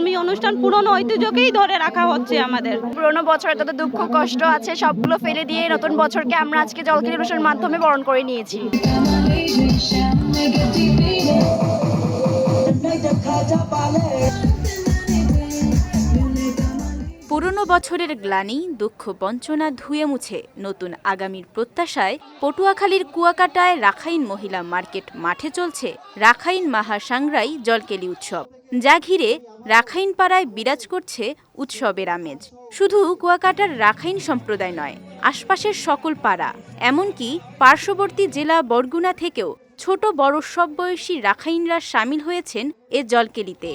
ধর্মীয় অনুষ্ঠান পুরনো ঐতিহ্যকেই ধরে রাখা হচ্ছে আমাদের। পুরনো বছর তত দুঃখ কষ্ট আছে সবগুলো ফেলে দিয়ে নতুন বছরকে আমরা আজকে জল অনুষ্ঠানের মাধ্যমে বরণ করে নিয়েছি। পুরনো বছরের গ্লানি, দুঃখ বঞ্চনা ধুয়ে মুছে নতুন আগামীর প্রত্যাশায় পটুয়াখালীর কুয়াকাটায় রাখাইন মহিলা মার্কেট মাঠে চলছে রাখাইন মাহা সাংরাই জলকেলি উৎসব। যা ঘিরে রাখাইন পাড়ায় বিরাজ করছে উৎসবের আমেজ। শুধু কুয়াকাটার রাখাইন সম্প্রদায় নয়, আশপাশের সকল পাড়া, এমনকি পার্শ্ববর্তী জেলা বরগুনা থেকেও ছোট বড় সব বয়সী রাখাইনরা সামিল হয়েছেন এ জলকেলিতে।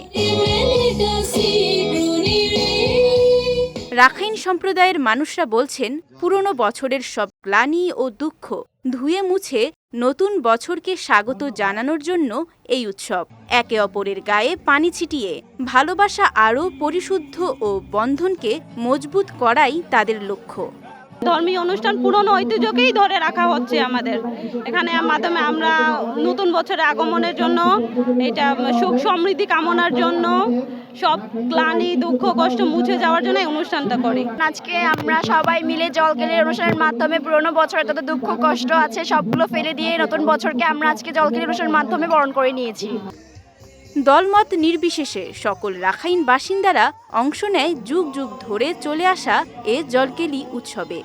রাখাইন সম্প্রদায়ের মানুষরা বলছেন, পুরনো বছরের সব গ্লানি ও দুঃখ ধুয়ে মুছে নতুন বছরকে স্বাগত জানানোর জন্য এই উৎসব। একে অপরের গায়ে পানি ছিটিয়ে ভালোবাসা আরও পরিশুদ্ধ ও বন্ধনকে মজবুত করাই তাদের লক্ষ্য। ধর্মীয় অনুষ্ঠান পুরনো ঐতিহ্যকেই ধরে রাখা হচ্ছে আমাদের। এখানে মাধ্যমে আমরা নতুন বছরের আগমনের জন্য, এটা সুখ সমৃদ্ধি কামনার জন্য, সব গ্লানি, দুঃখ, কষ্ট মুছে যাওয়ার জন্য এই অনুষ্ঠানটা করি। আজকে আমরা সবাই মিলে জলকেলির অনুষ্ঠানের মাধ্যমে পুরোনো বছরে, যত দুঃখ, কষ্ট আছে, সবগুলো ফেলে দিয়ে নতুন বছরকে আমরা আজকে জলকেলির অনুষ্ঠানের মাধ্যমে বরণ করে নিয়েছি। দলমত নির্বিশেষে সকল রাখাইন বাসিন্দারা অংশ নেয় যুগ যুগ ধরে চলে আসা এ জলকেলি উৎসবে।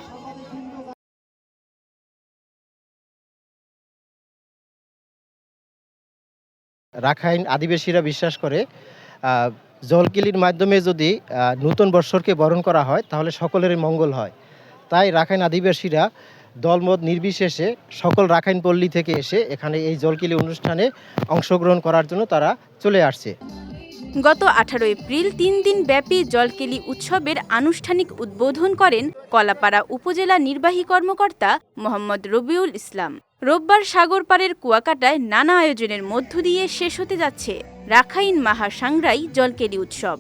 রাখাইন আদিবাসীরা বিশ্বাস করে জলকিলির মাধ্যমে যদি নতুন বৎসরকে বরণ করা হয়, তাহলে সকলেরই মঙ্গল হয়। তাই রাখাইন আদিবাসীরা দলমত নির্বিশেষে সকল রাখাইন পল্লী থেকে এসে এখানে এই জলকিলি অনুষ্ঠানে অংশগ্রহণ করার জন্য তারা চলে আসছে। গত আঠারো এপ্রিল তিন দিন ব্যাপী জলকেলি উৎসবের আনুষ্ঠানিক উদ্বোধন করেন কলাপাড়া উপজেলা নির্বাহী কর্মকর্তা মোহাম্মদ রবিউল ইসলাম। রোববার সাগরপাড়ের কুয়াকাটায় নানা আয়োজনের মধ্য দিয়ে শেষ হতে যাচ্ছে রাখাইন মাহা সাংরাই জলকেলি উৎসব।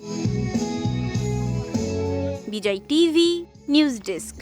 Bijoy TV, news desk.